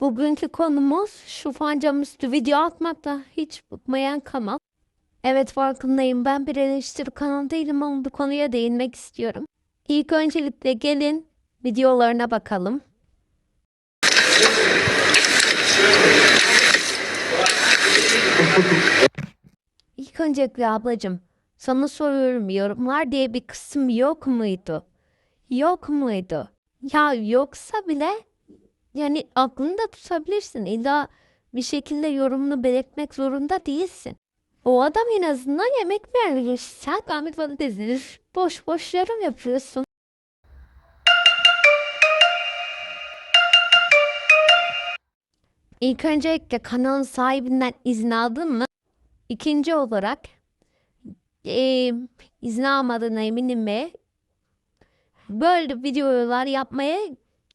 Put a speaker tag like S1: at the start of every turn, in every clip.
S1: Bugünkü konumuz şu fancamüstü video atmakta hiç bıkmayan kanal. Evet farkındayım ben bir eleştiri kanalı değilim ama bu konuya değinmek istiyorum. İlk öncelikle gelin videolarına bakalım. İlk öncelikle ablacığım sana soruyorum yorumlar diye bir kısım yok muydu? Yok muydu? Ya yoksa bile yani aklında tutabilirsin. İlla bir şekilde yorumunu belirtmek zorunda değilsin. O adam en azından yemek veriyor. Sen Ahmet Patates'i boş boş yorum yapıyorsun. İlk öncelikle kanalın sahibinden izin aldın mı? İkinci olarak eee izin almadığına eminim ve böyle videolar yapmaya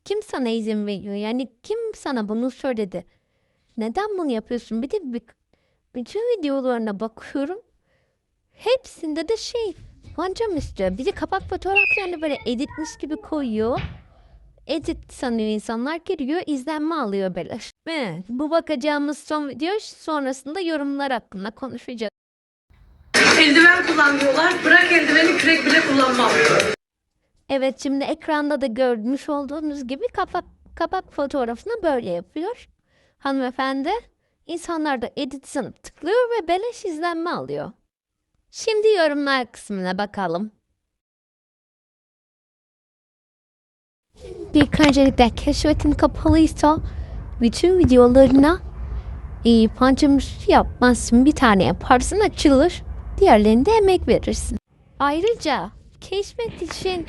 S1: kim sana izin veriyor? Yani kim sana bunu söyledi? Neden bunu yapıyorsun? Bir de bütün videolarına bakıyorum. Hepsinde de şey pancam istiyor. Bir de kapak fotoğraflarını böyle editmiş gibi koyuyor. Edit sanıyor insanlar giriyor izlenme alıyor böyle. Evet, bu bakacağımız son video sonrasında yorumlar hakkında konuşacağız.
S2: Eldiven kullanmıyorlar. Bırak eldiveni kürek bile kullanmam.
S1: Evet şimdi ekranda da görmüş olduğunuz gibi kapak, kapak fotoğrafını böyle yapıyor. Hanımefendi insanlar da edit sanıp tıklıyor ve beleş izlenme alıyor. Şimdi yorumlar kısmına bakalım. Bir öncelikle keşfetin kapalıysa bütün videolarına iyi pançamışı yapmazsın bir tane yaparsın açılır diğerlerinde emek verirsin. Ayrıca keşfet için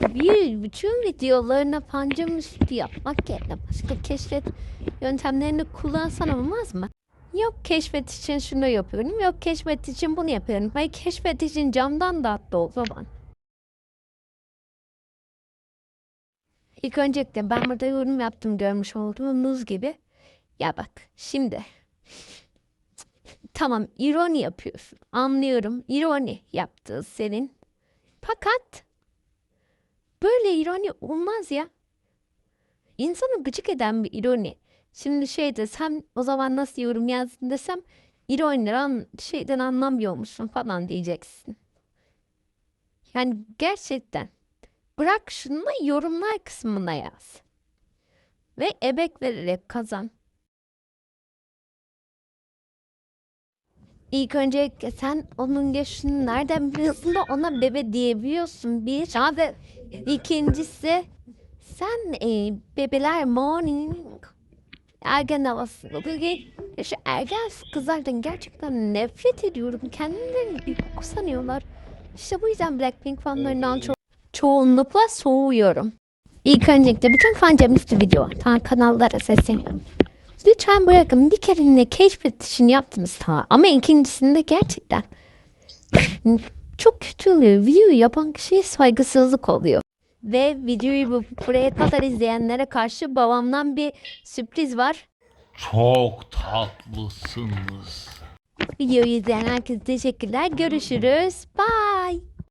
S1: bir bütün videolarına pancamışı yapmak yerine başka keşfet yöntemlerini kullansan olmaz mı? Yok keşfet için şunu yapıyorum, yok keşfet için bunu yapıyorum. Ve keşfet için camdan da attı o zaman. İlk öncelikle ben burada yorum yaptım görmüş olduğunuz gibi. Ya bak şimdi. Tamam ironi yapıyorsun. Anlıyorum. ironi yaptı senin. Fakat böyle ironi olmaz ya. İnsanı gıcık eden bir ironi. Şimdi şey desem o zaman nasıl yorum yazdın desem ironileri an, şeyden anlamıyor musun falan diyeceksin. Yani gerçekten bırak şunu yorumlar kısmına yaz. Ve emek vererek kazan. İlk öncelikle sen onun yaşını nereden biliyorsun da ona bebe diyebiliyorsun bir. Ha ve ikincisi sen e, bebeler morning ergen havası. Şu ergen kızlardan gerçekten nefret ediyorum. Kendilerini sanıyorlar. İşte bu yüzden Blackpink fanlarından çok çoğunlukla soğuyorum. İlk öncelikle bütün fancamüstü video ta kanallara sesleniyorum. Lütfen bırakın bir kereliğine keşfet işini yaptınız ta ama ikincisinde gerçekten çok kötü oluyor. Videoyu yapan kişiye saygısızlık oluyor. Ve videoyu bu, buraya kadar izleyenlere karşı babamdan bir sürpriz var.
S3: Çok tatlısınız.
S1: Videoyu izleyen herkese teşekkürler. Görüşürüz. Bye.